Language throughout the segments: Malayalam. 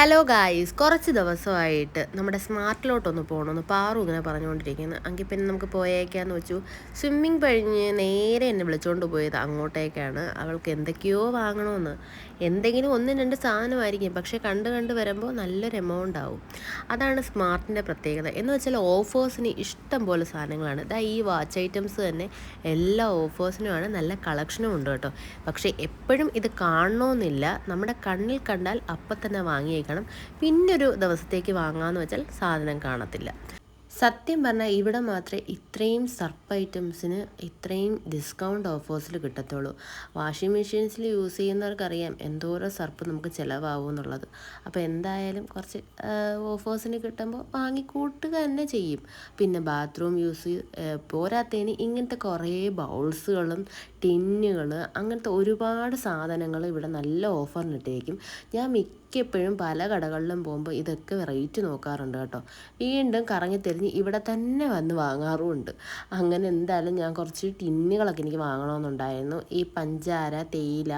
ഹലോ ഗായ്സ് കുറച്ച് ദിവസമായിട്ട് നമ്മുടെ സ്മാർട്ടിലോട്ടൊന്ന് പോകണമെന്ന് പാറു ഇങ്ങനെ പറഞ്ഞുകൊണ്ടിരിക്കുന്നു. എങ്കിൽ പിന്നെ നമുക്ക് പോയേക്കാന്ന് വെച്ചു. സ്വിമ്മിങ് കഴിഞ്ഞ് നേരെ എന്നെ വിളിച്ചുകൊണ്ട് പോയത് അങ്ങോട്ടേക്കാണ്. അവൾക്ക് എന്തൊക്കെയോ വാങ്ങണമെന്ന്. എന്തെങ്കിലും ഒന്നും രണ്ട് സാധനമായിരിക്കും. പക്ഷേ കണ്ട് കണ്ട് വരുമ്പോൾ നല്ലൊരു എമൗണ്ട് ആവും. അതാണ് സ്മാർട്ടിന്റെ പ്രത്യേകത. എന്ന് വെച്ചാൽ ഓഫേഴ്സിന് ഇഷ്ടം പോലെ സാധനങ്ങളാണ്. ഇതാ ഈ വാച്ച് ഐറ്റംസ് തന്നെ എല്ലാ ഓഫേഴ്സിനുമാണ്. നല്ല കളക്ഷനും ഉണ്ട് കേട്ടോ. പക്ഷേ എപ്പോഴും ഇത് കാണണമെന്നില്ല. നമ്മുടെ കണ്ണിൽ കണ്ടാൽ അപ്പം തന്നെ വാങ്ങിയേക്കണം പിന്നൊരു ദിവസത്തേക്ക് വാങ്ങാമെന്ന് വെച്ചാൽ സാധനം കാണത്തില്ല. സത്യം പറഞ്ഞാൽ ഇവിടെ മാത്രമേ ഇത്രയും സർപ്പ് ഐറ്റംസിന് ഇത്രയും ഡിസ്കൗണ്ട് ഓഫേഴ്സിൽ കിട്ടത്തുള്ളൂ. വാഷിംഗ് മെഷീൻസിൽ യൂസ് ചെയ്യുന്നവർക്കറിയാം എന്തോരം സർപ്പ് നമുക്ക് ചിലവാകും എന്നുള്ളത്. അപ്പോൾ എന്തായാലും കുറച്ച് ഓഫേഴ്സിന് കിട്ടുമ്പോൾ വാങ്ങിക്കൂട്ടുക തന്നെ ചെയ്യും. പിന്നെ ബാത്റൂം യൂസ് പോരാത്തതിന് ഇങ്ങനത്തെ കുറേ ബൗൾസുകളും ടിന്നുകൾ അങ്ങനത്തെ ഒരുപാട് സാധനങ്ങൾ ഇവിടെ നല്ല ഓഫറിനിട്ടേക്കും ഞാൻ മിക്കപ്പോഴും പല കടകളിലും പോകുമ്പോൾ ഇതൊക്കെ റേറ്റ് നോക്കാറുണ്ട് കേട്ടോ. വീണ്ടും കറങ്ങി തിരിഞ്ഞ് ഇവിടെ തന്നെ വന്ന് വാങ്ങാറുമുണ്ട്. അങ്ങനെ എന്തായാലും ഞാൻ കുറച്ച് ടിന്നുകളൊക്കെ എനിക്ക് വാങ്ങണമെന്നുണ്ടായിരുന്നു. ഈ പഞ്ചാര തേയില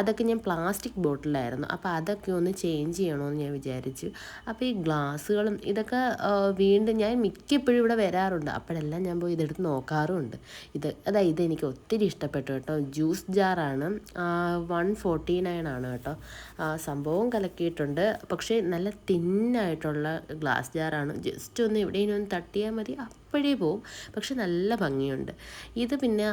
അതൊക്കെ ഞാൻ പ്ലാസ്റ്റിക് ബോട്ടിലായിരുന്നു. അപ്പോൾ അതൊക്കെ ഒന്ന് ചേഞ്ച് ചെയ്യണമെന്ന് ഞാൻ വിചാരിച്ചു. അപ്പോൾ ഈ ഗ്ലാസ്സുകളും ഇതൊക്കെ വീണ്ടും ഞാൻ മിക്കപ്പോഴും ഇവിടെ വരാറുണ്ട്. അപ്പോഴെല്ലാം ഞാൻ പോയി ഇതെടുത്ത് നോക്കാറുമുണ്ട്. ഇത് അതായത് ഇതെനിക്ക് ഒത്തിരി ഇഷ്ടപ്പെട്ടു കേട്ടോ. ജ്യൂസ് ജാറാണ്. വൺ ഫോർട്ടി നയൻ ആണ് കേട്ടോ. സംഭവം കലക്കിയിട്ടുണ്ട്. പക്ഷേ നല്ല തിന്നായിട്ടുള്ള ഗ്ലാസ് ജാറാണ്. ജസ്റ്റ് ഒന്ന് എവിടെയെങ്കിലും തട്ടിയാൽ മതി. അപ്പോഴേ പോവും. പക്ഷെ നല്ല ഭംഗിയുണ്ട്. ഇത് പിന്നെ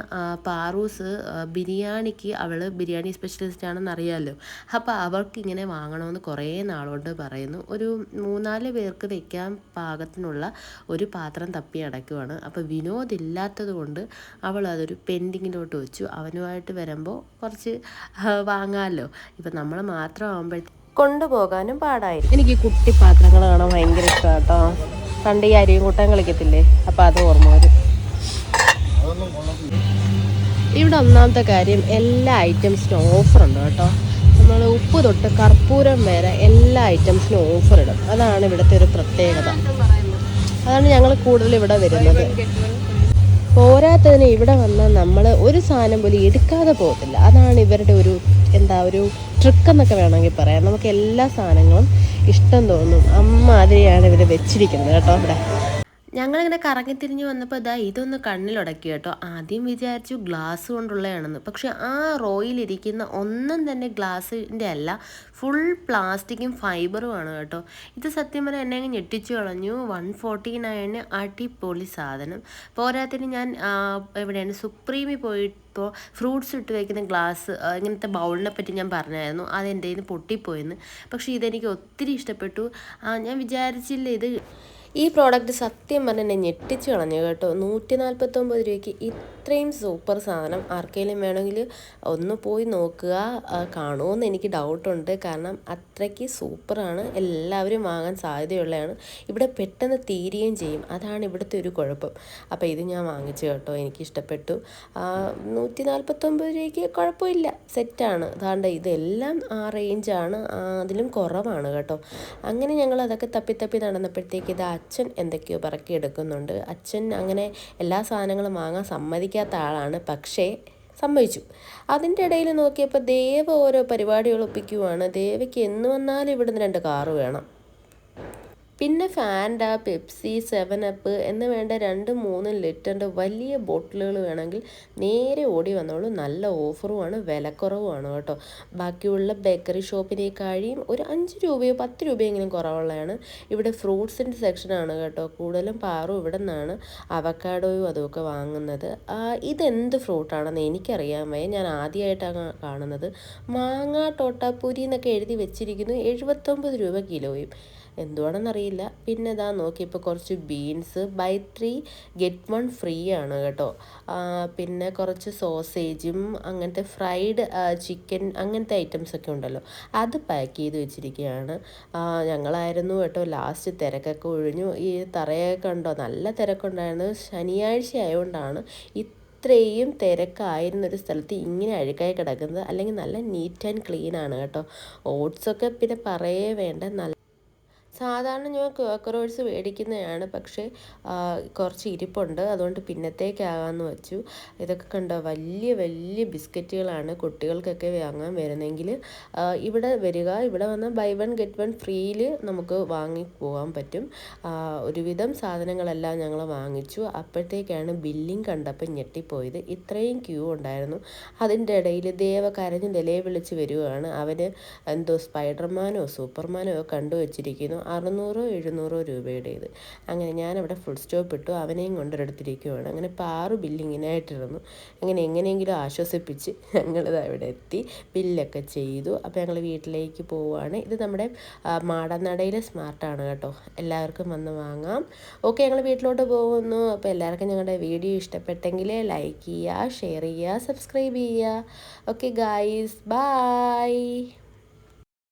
പാറൂസ് ബിരിയാണിക്ക് അവൾ ബിരിയാണി സ്പെഷ്യലിസ്റ്റ് ആണെന്ന് അറിയാമല്ലോ അപ്പോൾ അവൾക്ക് ഇങ്ങനെ വാങ്ങണമെന്ന് കുറേ നാളോട്ട് പറയുന്നു. ഒരു മൂന്നാൽ പേർക്ക് വെക്കാൻ പാകത്തിനുള്ള ഒരു പാത്രം തപ്പി അടയ്ക്കുവാണ്. അപ്പോൾ വിനോദ് ഇല്ലാത്തത് കൊണ്ട് അവൾ അതൊരു പെൻഡിങ്ങിലോട്ട് വെച്ചു. അവനുമായിട്ട് വരുമ്പോൾ കുറച്ച് വാങ്ങാമല്ലോ ഇപ്പം നമ്മൾ മാത്രം മാത്രമാകുമ്പോഴത്തേക്ക് കൊണ്ടുപോകാനും പാടായി. എനിക്ക് കുട്ടി പാത്രങ്ങൾ കാണാൻ ഭയങ്കര ഇഷ്ടമാണ് കേട്ടോ പണ്ട് ഈ അരിയും കൂട്ടാൻ കളിക്കത്തില്ലേ? അപ്പം അത് ഓർമ്മ വരും. ഇവിടെ ഒന്നാമത്തെ കാര്യം എല്ലാ ഐറ്റംസിനും ഉണ്ട് കേട്ടോ. നമ്മൾ ഉപ്പ് തൊട്ട് കർപ്പൂരം വരെ എല്ലാ ഐറ്റംസിനും ഓഫർ ഇടും. അതാണ് ഇവിടുത്തെ ഒരു പ്രത്യേകത. അതാണ് ഞങ്ങൾ കൂടുതൽ ഇവിടെ വരുന്നത്. പോരാത്തതിന് ഇവിടെ വന്നാൽ നമ്മൾ ഒരു സാധനം പോലും എടുക്കാതെ പോകത്തില്ല. അതാണ് ഇവരുടെ ഒരു എന്താ ഒരു ട്രിക്ക് എന്നൊക്കെ വേണമെങ്കിൽ പറയാം. നമുക്ക് എല്ലാ സാധനങ്ങളും ഇഷ്ടം തോന്നും. അമ്മാതിരിയാണ് ഇവർ വെച്ചിരിക്കുന്നത് കേട്ടോ ഇവിടെ. ഞങ്ങളിങ്ങനെ കറങ്ങിത്തിരിഞ്ഞ് വന്നപ്പോൾ ഇതാ ഇതൊന്ന് കണ്ണിലുടക്കി കേട്ടോ. ആദ്യം വിചാരിച്ചു ഗ്ലാസ് കൊണ്ടുള്ളതാണെന്ന്. പക്ഷെ ആ റോയിലിരിക്കുന്ന ഒന്നും തന്നെ ഗ്ലാസിന്റെ അല്ല. ഫുൾ പ്ലാസ്റ്റിക്കും ഫൈബറുമാണ് കേട്ടോ. ഇത് സത്യം പറഞ്ഞാൽ എന്നെ ഞെട്ടിച്ചു കളഞ്ഞു. വൺ ഫോർട്ടി നയന് അടിപൊളി സാധനം. പോരാത്തിന് ഞാൻ എവിടെയാണ്? സുപ്രീമിൽ പോയിട്ട് ഇപ്പോൾ ഫ്രൂട്ട്സ് ഇട്ട് വയ്ക്കുന്ന ഗ്ലാസ് ഇങ്ങനത്തെ ബൗളിനെ പറ്റി ഞാൻ പറഞ്ഞായിരുന്നു. അത് അതെന്റെ കയ്യിൽ നിന്ന് പൊട്ടിപ്പോയെന്ന്. പക്ഷേ ഇതെനിക്ക് ഒത്തിരി ഇഷ്ടപ്പെട്ടു. ഞാൻ വിചാരിച്ചില്ല ഇത് ഈ പ്രോഡക്റ്റ് സത്യം പറഞ്ഞ് എന്നെ ഞെട്ടിച്ച് കളഞ്ഞു കേട്ടോ. നൂറ്റി നാൽപ്പത്തൊമ്പത് രൂപയ്ക്ക് ഇത്രയും സൂപ്പർ സാധനം ആർക്കെങ്കിലും വേണമെങ്കിൽ ഒന്ന് പോയി നോക്കുക കാണുമോയെന്ന് എനിക്ക് ഡൗട്ടുണ്ട് കാരണം അത്രയ്ക്ക് സൂപ്പറാണ് എല്ലാവരും വാങ്ങാൻ സാധ്യതയുള്ളതാണ്. ഇവിടെ പെട്ടെന്ന് തീരുകയും ചെയ്യും. അതാണ് ഇവിടുത്തെ ഒരു കുഴപ്പം. അപ്പോൾ ഇത് ഞാൻ വാങ്ങിച്ചു കേട്ടോ. എനിക്ക് ഇഷ്ടപ്പെട്ടു. നൂറ്റി നാൽപ്പത്തൊമ്പത് രൂപയ്ക്ക് കുഴപ്പമില്ല. സെറ്റാണ് അതാണ്ട് ഇതെല്ലാം ആ റേഞ്ചാണ് അതിലും കുറവാണ് കേട്ടോ. അങ്ങനെ ഞങ്ങൾ അതൊക്കെ തപ്പി തപ്പി നടന്നപ്പോഴത്തേക്ക് ഇത് അച്ഛൻ എന്തൊക്കെയോ പറക്കി എടുക്കുന്നുണ്ട്. അച്ഛൻ അങ്ങനെ എല്ലാ സാധനങ്ങളും വാങ്ങാൻ സമ്മതിക്കാത്ത ആളാണ്. പക്ഷേ സമ്മതിച്ചു. അതിന്റെ ഇടയിൽ നോക്കിയപ്പോൾ ദേവ ഓരോ പരിപാടികൾ ഒപ്പിക്കുവാണ്. ദേവയ്ക്ക് എന്ന് വന്നാലും ഇവിടുന്ന് രണ്ട് കാറ് വേണം. പിന്നെ ഫാൻഡ പെപ്സി സെവൻ അപ്പ് എന്ന് വേണ്ട രണ്ട് മൂന്ന് ലിറ്ററിന്റെ വലിയ ബോട്ടിലുകൾ വേണമെങ്കിൽ നേരെ ഓടി വന്നോളൂ. നല്ല ഓഫറുമാണ് വിലക്കുറവുമാണ് കേട്ടോ. ബാക്കിയുള്ള ബേക്കറി ഷോപ്പിനേക്കാഴിയും ഒരു അഞ്ച് രൂപയോ പത്ത് രൂപയോ എങ്കിലും കുറവുള്ളതാണ്. ഇവിടെ ഫ്രൂട്ട്സിന്റെ സെക്ഷനാണ് കേട്ടോ. കൂടുതലും പാറും ഇവിടെ നിന്നാണ് അവക്കാഡോയും അതുമൊക്കെ വാങ്ങുന്നത്. ഇതെന്ത് ഫ്രൂട്ടാണെന്ന് എനിക്കറിയാൻ വയ്യ. ഞാൻ ആദ്യമായിട്ടാണ് കാണുന്നത്. മാങ്ങ ടോട്ടാപ്പൂരി എന്നൊക്കെ എഴുതി വെച്ചിരിക്കുന്നു. എഴുപത്തൊമ്പത് രൂപ കിലോയും. എന്തുവാണെന്നറിയില്ല. പിന്നെ ഇതാ നോക്കിയപ്പോൾ കുറച്ച് beans buy three get one free ആണ് കേട്ടോ. പിന്നെ കുറച്ച് സോസേജും അങ്ങനത്തെ ഫ്രൈഡ് ചിക്കൻ അങ്ങനത്തെ ഐറ്റംസ് ഒക്കെ ഉണ്ടല്ലോ. അത് പാക്ക് ചെയ്ത് വെച്ചിരിക്കുകയാണ്. ഞങ്ങളായിരുന്നു കേട്ടോ ലാസ്റ്റ് തിരക്കൊക്കെ ഒഴിഞ്ഞു. ഈ തറയൊക്കെ ഉണ്ടോ നല്ല തിരക്കുണ്ടായിരുന്നു. ശനിയാഴ്ച ആയതുകൊണ്ടാണ് ഇത്രയും തിരക്കായിരുന്ന ഒരു സ്ഥലത്ത് ഇങ്ങനെ അഴുക്കായി കിടക്കുന്നത്. അല്ലെങ്കിൽ നല്ല നീറ്റ് ആൻഡ് ക്ലീൻ ആണ് കേട്ടോ. ഓട്സൊക്കെ പിന്നെ പറയേ വേണ്ട. നല്ല സാധാരണ ഞാൻ ക്വാക്കറോൾസ് മേടിക്കുന്നതാണ്. പക്ഷേ കുറച്ച് ഇരിപ്പുണ്ട്. അതുകൊണ്ട് പിന്നത്തേക്കാകാമെന്ന് വെച്ചു. ഇതൊക്കെ കണ്ടോ? വലിയ വലിയ ബിസ്ക്കറ്റുകളാണ് കുട്ടികൾക്കൊക്കെ വാങ്ങാൻ വരുന്നെങ്കിൽ ഇവിടെ വരിക. ഇവിടെ വന്ന് ബൈ വൺ ഗെറ്റ് വൺ ഫ്രീയിൽ നമുക്ക് വാങ്ങി പോകാൻ പറ്റും. ഒരുവിധം സാധനങ്ങളെല്ലാം ഞങ്ങൾ വാങ്ങിച്ചു. അപ്പോഴത്തേക്കാണ് ബില്ലിങ് കണ്ടപ്പോൾ ഞെട്ടിപ്പോയത്. ഇത്രയും ക്യൂ ഉണ്ടായിരുന്നു. അതിന്റെ ഇടയിൽ ദേവ കരഞ്ഞ് നിലയെ വിളിച്ച് വരികയാണ് അവന് എന്തോ സ്പൈഡർമാനോ സൂപ്പർമാനോ കണ്ടു വച്ചിരിക്കുന്നു അറുന്നൂറോ എഴുന്നൂറോ രൂപയുടേത്. അങ്ങനെ ഞാനവിടെ ഫുൾ സ്റ്റോപ്പ് ഇട്ടു. അവനെയും കൊണ്ടൊരിടത്തിരിക്കുവാണ്. അങ്ങനെ പാറു ബില്ലിങ്ങിനായിട്ടിരുന്നു. അങ്ങനെ എങ്ങനെയെങ്കിലും ആശ്വസിപ്പിച്ച് ഞങ്ങളിത് അവിടെ എത്തി. ബില്ലൊക്കെ ചെയ്തു. അപ്പോൾ ഞങ്ങൾ വീട്ടിലേക്ക് പോവുകയാണ് ഇത് നമ്മുടെ മാടനടയിലെ സ്മാർട്ടാണ് കേട്ടോ. എല്ലാവർക്കും വന്ന് വാങ്ങാം. ഓക്കെ ഞങ്ങൾ വീട്ടിലോട്ട് പോകുന്നു. അപ്പോൾ എല്ലാവർക്കും ഞങ്ങളുടെ വീഡിയോ ഇഷ്ടപ്പെട്ടെങ്കിൽ ലൈക്ക് ചെയ്യുക ഷെയർ ചെയ്യുക സബ്സ്ക്രൈബ് ചെയ്യുക. Okay guys bye